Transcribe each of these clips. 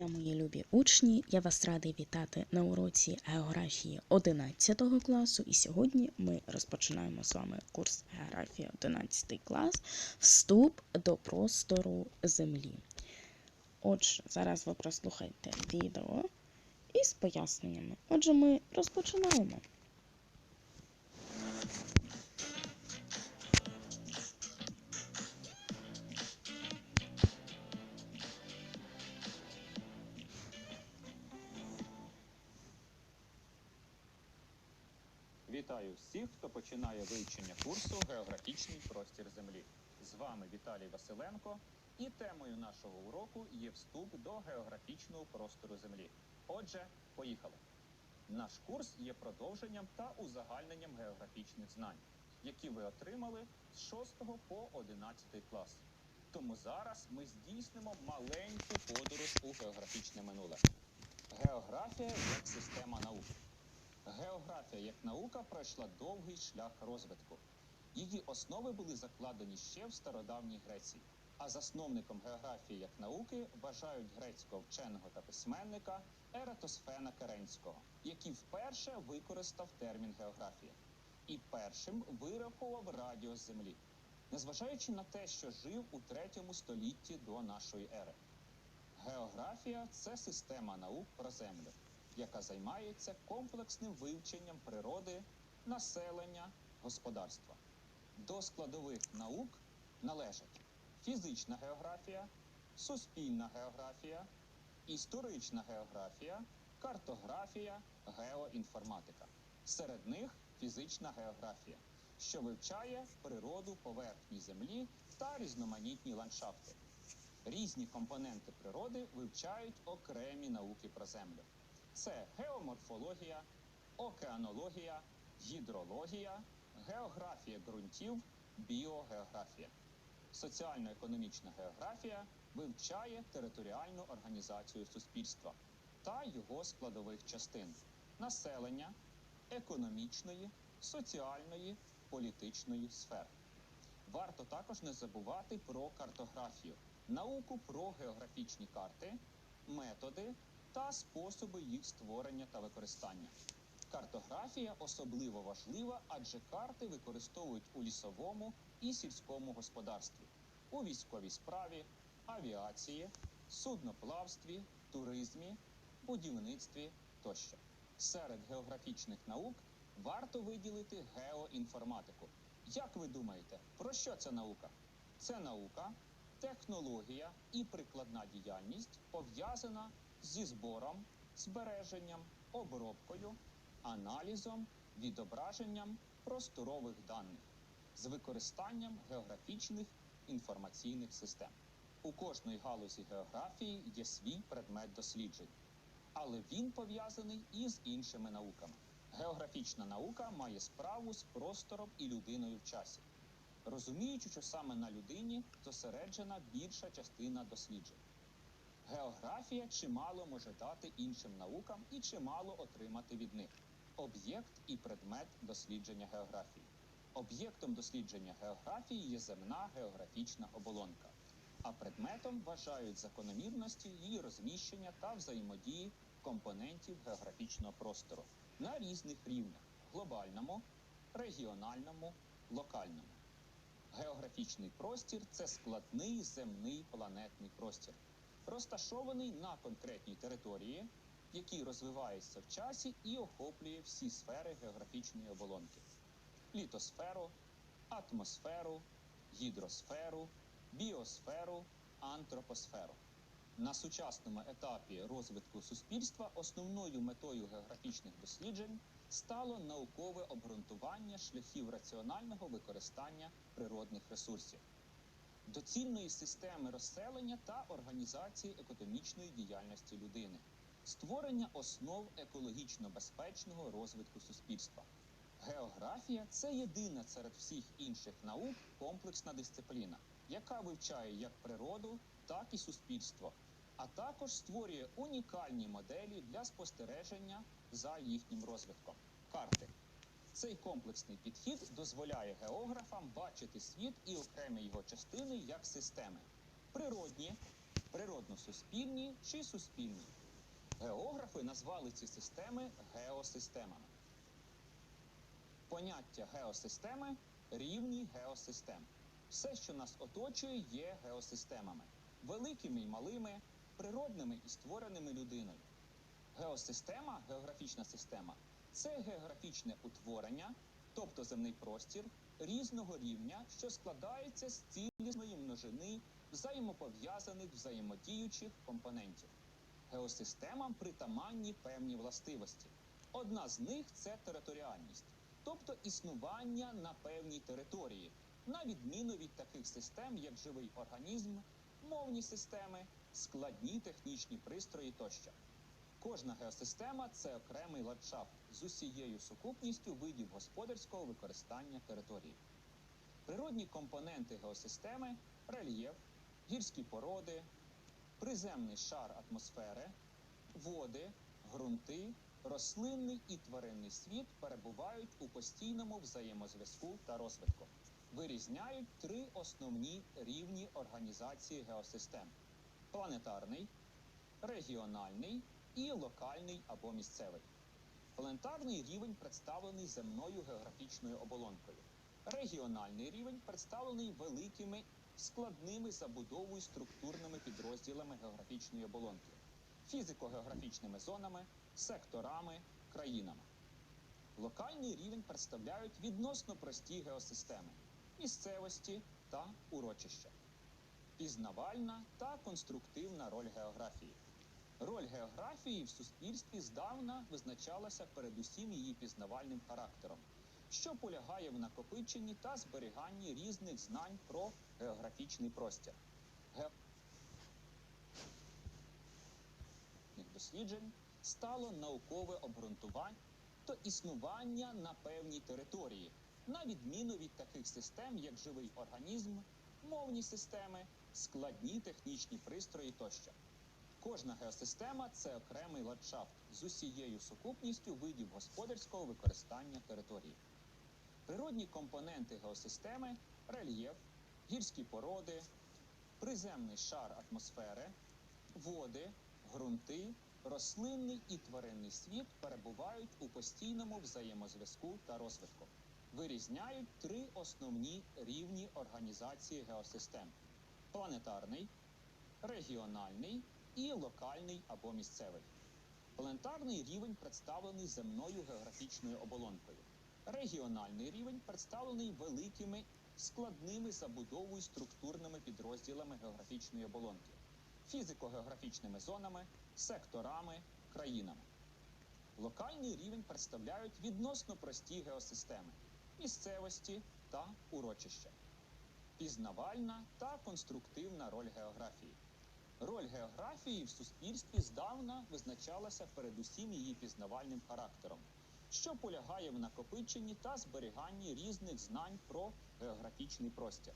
Мої любі учні, я вас радий вітати на уроці географії 11 класу. І сьогодні ми розпочинаємо з вами курс географії 11 клас Вступ до простору Землі. Отже, зараз ви прослухайте відео із поясненнями. Отже, ми розпочинаємо. Всіх, хто починає вивчення курсу Географічний простір Землі. З вами Віталій Василенко, і темою нашого уроку є вступ до географічного простору Землі. Отже, поїхали. Наш курс є продовженням та узагальненням географічних знань, які ви отримали з 6 по 11 клас. Тому зараз ми здійснимо маленьку подорож у географічне минуле. Географія як система науки. Географія як наука пройшла довгий шлях розвитку. Її основи були закладені ще в стародавній Греції. А засновником географії як науки вважають грецького вченого та письменника Ератосфена Керенського, який вперше використав термін географія і першим вирахував радіус Землі, незважаючи на те, що жив у третьому столітті до нашої ери. Географія це система наук про землю яка займається комплексним вивченням природи, населення, господарства. До складових наук належать фізична географія, суспільна географія, історична географія, картографія, геоінформатика. Серед них фізична географія, що вивчає природу поверхні землі та різноманітні ландшафти. Різні компоненти природи вивчають окремі науки про землю це геоморфологія, океанологія, гідрологія, географія ґрунтів, біогеографія. Соціально-економічна географія вивчає територіальну організацію суспільства та його складових частин населення, економічної, соціальної, політичної сфер. Варто також не забувати про картографію, науку про географічні карти, методи та способи їх створення та використання. Картографія особливо важлива, адже карти використовують у лісовому і сільському господарстві, у військовій справі, авіації, судноплавстві, туризмі, будівництві тощо. Серед географічних наук варто виділити геоінформатику. Як ви думаєте, про що ця наука? Це наука, технологія і прикладна діяльність пов'язана зі збором, збереженням, обробкою, аналізом, відображенням просторових даних з використанням географічних інформаційних систем. У кожної галузі географії є свій предмет досліджень, але він пов'язаний і з іншими науками. Географічна наука має справу з простором і людиною в часі, розуміючи, що саме на людині зосереджена більша частина досліджень. Географія чимало може дати іншим наукам і чимало отримати від них. Об'єкт і предмет дослідження географії. Об'єктом дослідження географії є земна географічна оболонка, а предметом вважають закономірності її розміщення та взаємодії компонентів географічного простору на різних рівнях глобальному, регіональному, локальному. Географічний простір це складний земний планетний простір розташований на конкретній території, який розвивається в часі і охоплює всі сфери географічної оболонки: літосферу, атмосферу, гідросферу, біосферу, антропосферу. На сучасному етапі розвитку суспільства основною метою географічних досліджень стало наукове обґрунтування шляхів раціонального використання природних ресурсів доцільної системи розселення та організації економічної діяльності людини, створення основ екологічно безпечного розвитку суспільства. Географія це єдина серед всіх інших наук комплексна дисципліна, яка вивчає як природу, так і суспільство, а також створює унікальні моделі для спостереження за їхнім розвитком. Карти. Цей комплексний підхід дозволяє географам бачити світ і окремі його частини як системи: природні, природно-суспільні чи суспільні. Географи назвали ці системи геосистемами. Поняття геосистеми рівні геосистем. Все, що нас оточує, є геосистемами, великими і малими, природними і створеними людиною. Геосистема, географічна система це географічне утворення, тобто земний простір різного рівня, що складається з цілісної множини взаємопов'язаних взаємодіючих компонентів. Геосистемам притаманні певні властивості. Одна з них це територіальність, тобто існування на певній території, на відміну від таких систем, як живий організм, мовні системи, складні технічні пристрої тощо. Кожна геосистема це окремий ландшафт з усією сукупністю видів господарського використання території. Природні компоненти геосистеми рельєф, гірські породи, приземний шар атмосфери, води, ґрунти, рослинний і тваринний світ перебувають у постійному взаємозв'язку та розвитку. Вирізняють три основні рівні організації геосистем: планетарний, регіональний і локальний або місцевий. Планетарний рівень представлений земною географічною оболонкою. Регіональний рівень представлений великими складними забудовою структурними підрозділами географічної оболонки, фізико-географічними зонами, секторами, країнами. Локальний рівень представляють відносно прості геосистеми, місцевості та урочища, пізнавальна та конструктивна роль географії. Роль географії в суспільстві здавна визначалася передусім її пізнавальним характером, що полягає в накопиченні та зберіганні різних знань про географічний простір. Ге- досліджень стало наукове обґрунтування то існування на певній території, на відміну від таких систем, як живий організм, мовні системи, складні технічні пристрої тощо. Кожна геосистема це окремий ландшафт з усією сукупністю видів господарського використання території. Природні компоненти геосистеми рельєф, гірські породи, приземний шар атмосфери, води, ґрунти, рослинний і тваринний світ перебувають у постійному взаємозв'язку та розвитку. Вирізняють три основні рівні організації геосистем: планетарний, регіональний і локальний або місцевий. Планетарний рівень представлений земною географічною оболонкою. Регіональний рівень представлений великими складними забудовою структурними підрозділами географічної оболонки, фізико-географічними зонами, секторами, країнами. Локальний рівень представляють відносно прості геосистеми, місцевості та урочища, пізнавальна та конструктивна роль географії. Роль географії в суспільстві здавна визначалася передусім її пізнавальним характером, що полягає в накопиченні та зберіганні різних знань про географічний простір.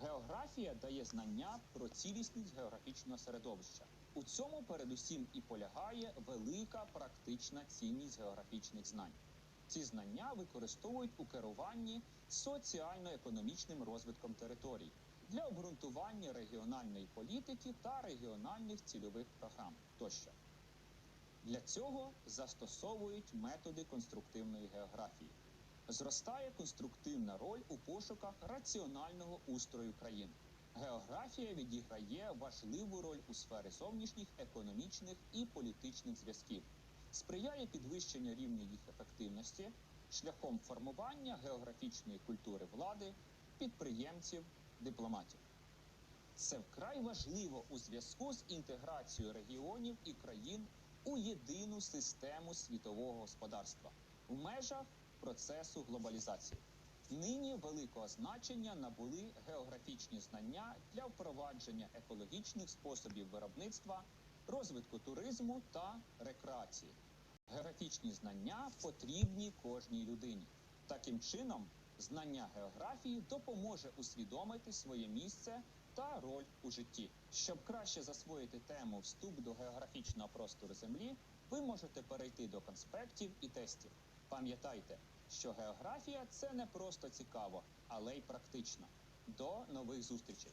Географія дає знання про цілісність географічного середовища. У цьому передусім і полягає велика практична цінність географічних знань. Ці знання використовують у керуванні соціально-економічним розвитком територій для обґрунтування регіональної політики та регіональних цільових програм тощо. Для цього застосовують методи конструктивної географії. Зростає конструктивна роль у пошуках раціонального устрою країн. Географія відіграє важливу роль у сфері зовнішніх економічних і політичних зв'язків, сприяє підвищенню рівня їх ефективності шляхом формування географічної культури влади, підприємців, дипломатів. Це вкрай важливо у зв'язку з інтеграцією регіонів і країн у єдину систему світового господарства в межах процесу глобалізації. Нині великого значення набули географічні знання для впровадження екологічних способів виробництва, розвитку туризму та рекреації. Географічні знання потрібні кожній людині. Таким чином, знання географії допоможе усвідомити своє місце та роль у житті. Щоб краще засвоїти тему вступ до географічного простору Землі, ви можете перейти до конспектів і тестів. Пам'ятайте, що географія це не просто цікаво, але й практично. До нових зустрічей!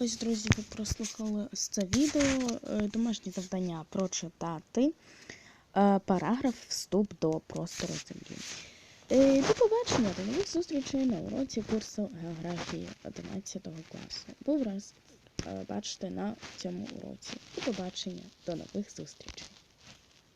Ось, друзі, ви прослухали це відео. Е, Домашнє завдання прочитати е, параграф вступ до простору землі. Е, До побачення, до нових зустрічей на уроці курсу географії 11 класу. Був раз е, бачите на цьому уроці. До побачення, до нових зустрічей.